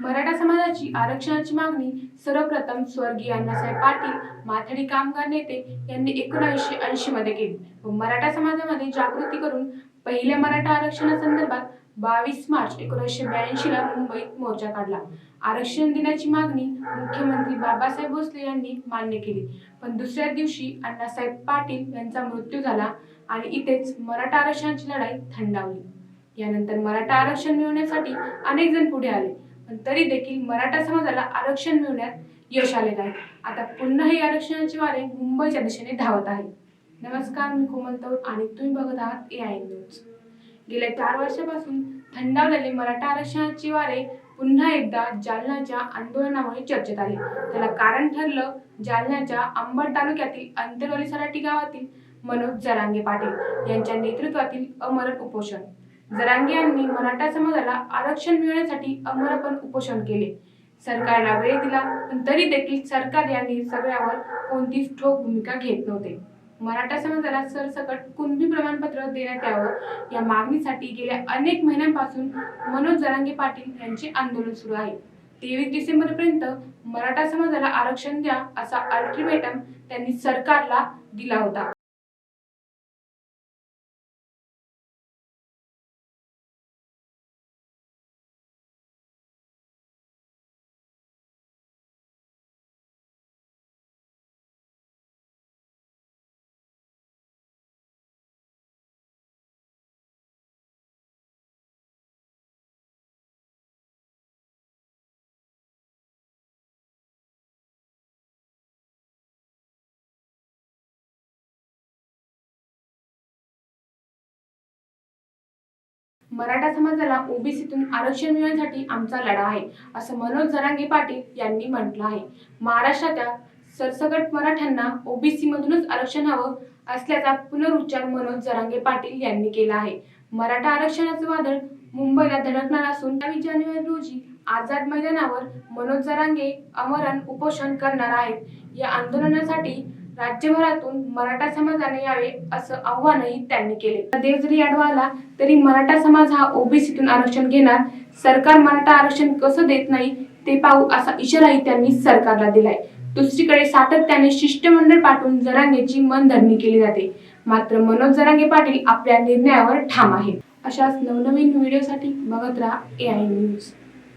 मराठा समाजाची आरक्षणाची मागणी सर्वप्रथम स्वर्गीय अण्णासाहेब पाटील माथाडी कामगार नेते यांनी एकोणीसशे ऐंशी मध्ये केली. व मराठा समाजामध्ये जागृती करून पहिल्या मराठा आरक्षणासंदर्भात बावीस मार्च एकोणीसशे ब्याऐंशी ला मुंबईत मोर्चा काढला. आरक्षण देण्याची मागणी मुख्यमंत्री बाबासाहेब भोसले यांनी मान्य केली. पण दुसऱ्या दिवशी अण्णासाहेब पाटील यांचा मृत्यू झाला आणि इथेच मराठा आरक्षणाची लढाई थंडावली. यानंतर मराठा आरक्षण मिळवण्यासाठी अनेक जण पुढे आले. पण तरी देखील मराठा समाजाला आरक्षण मिळवण्यात यश आले नाही आता पुन्हा हे आरक्षणाचे वारे मुंबईच्या दिशेने धावत आहे नमस्कार मी कोमल तौर आणि तुम्ही बघत आहात ए आय न्यूज गेल्या चार वर्षापासून थंडावलेले मराठा आरक्षणाचे वारे पुन्हा एकदा जालन्याच्या आंदोलनामुळे चर्चेत आले. त्याला कारण ठरलं जालन्याच्या अंबड तालुक्यातील अंतरवली सराठी गावातील मनोज जरांगे पाटील यांच्या नेतृत्वातील अमरण उपोषण. जरांगे यांनी मराठा समाजाला आरक्षण मिळवण्यासाठी अमरपण उपोषण केले. सरकारला वेळ दिला पण तरी देखील सरकार यांनी सगळ्यावर कोणतीच ठोक भूमिका घेत नव्हते. मराठा समाजाला सरसकट कुणबी प्रमाणपत्र देण्यात यावं या मागणीसाठी गेल्या अनेक महिन्यांपासून मनोज जरांगे पाटील यांचे आंदोलन सुरू आहे. तेवीस डिसेंबरपर्यंत मराठा समाजाला आरक्षण द्या असा अल्टिमेटम त्यांनी सरकारला दिला होता. मराठा समाजाला ओबीसीतून आरक्षण मिळवण्यासाठी आमचा लढा आहे असं मनोज जरांगे पाटील यांनी म्हटलं आहे. महाराष्ट्राच्या सरसगट मराठ्यांना ओबीसी मधूनच आरक्षण हवं असल्याचा पुनरुच्चार मनोज जरांगे पाटील यांनी केला आहे. मराठा आरक्षणाचं वादळ मुंबईला धडकणार असून बावीस जानेवारी रोजी आझाद मैदानावर मनोज जरांगे अमरण उपोषण करणार आहेत. या आंदोलनासाठी राज्यभरातून मराठा समाजाने यावे असं आव्हानही त्यांनी केले. देव जरी आडवा आला तरी मराठा समाज हा ओबीसीतून आरक्षण घेणार. सरकार मराठा आरक्षण कसं देत नाही ते पाहू असा इशाराही त्यांनी सरकारला दिलाय. दुसरीकडे सातत्याने शिष्टमंडळ पाठवून जरांगेची मनधरणी केली जाते. मात्र मनोज जरांगे पाटील आपल्या निर्णयावर ठाम आहेत. अशाच नवनवीन व्हिडिओसाठी बघत राहा ए आय न्यूज